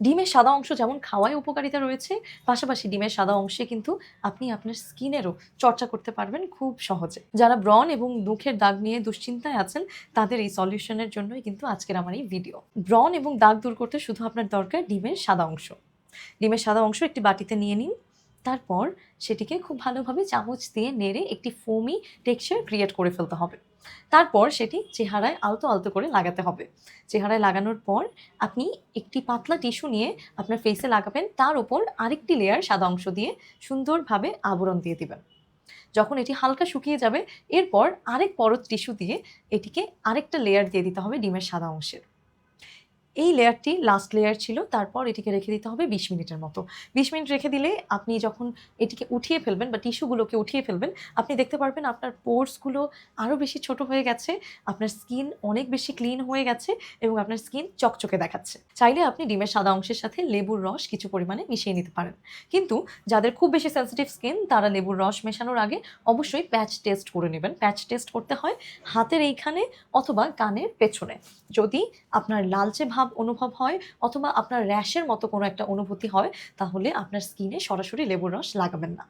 ডিমের সাদা অংশ যেমন খাওয়ায় উপকারিতা রয়েছে, পাশাপাশি ডিমের সাদা অংশে কিন্তু আপনি আপনার স্কিনেরও চর্চা করতে পারবেন খুব সহজে। যারা ব্রন এবং মুখের দাগ নিয়ে দুশ্চিন্তায় আছেন, তাদের এই সলিউশনের জন্যই কিন্তু আজকের আমার এই ভিডিও। ব্রন এবং দাগ দূর করতে শুধু আপনার দরকার ডিমের সাদা অংশ। ডিমের সাদা অংশ একটি বাটিতে নিয়ে নিন তারপর সেটিকে খুব ভালোভাবে চামচ দিয়ে নেড়ে একটি ফোমি টেক্সচার ক্রিয়েট করে ফেলতে হবে। তারপর সেটি চেহারায় আলতো আলতো করে লাগাতে হবে। চেহারায় লাগানোর পর আপনি একটি পাতলা টিস্যু নিয়ে আপনার ফেসে লাগাবেন, তার উপর আরেকটি লেয়ার সাদা অংশ দিয়ে সুন্দরভাবে আবরণ দিয়ে দিবেন। যখন এটি হালকা শুকিয়ে যাবে, এরপর আরেক পরত টিস্যু দিয়ে এটিকে আরেকটা লেয়ার দিয়ে দিতে হবে ডিমের সাদা অংশের। এই লেয়ারটি লাস্ট লেয়ার ছিল, তারপর এটিকে রেখে দিতে হবে বিশ মিনিটের মতো। বিশ মিনিট রেখে দিলে আপনি যখন এটিকে উঠিয়ে ফেলবেন বা টিস্যুগুলোকে উঠিয়ে ফেলবেন, আপনি দেখতে পারবেন আপনার পোর্সগুলো আরও বেশি ছোট হয়ে গেছে, আপনার স্কিন অনেক বেশি ক্লিন হয়ে গেছে এবং আপনার স্কিন চকচকে দেখাচ্ছে। চাইলে আপনি ডিমের সাদা অংশের সাথে লেবুর রস কিছু পরিমাণে মিশিয়ে নিতে পারেন। কিন্তু যাদের খুব বেশি সেন্সিটিভ স্কিন তারা লেবুর রস মেশানোর আগে অবশ্যই প্যাচ টেস্ট করে নেবেন। প্যাচ টেস্ট করতে হয় হাতের এইখানে অথবা কানের পেছনে। যদি আপনার লালচে ভাব অনুভব হয় অথবা আপনার র্যাশের মতো কোনো একটা অনুভূতি হয়, তাহলে আপনার স্কিনে সরাসরি লেবুর রস লাগাবেন না।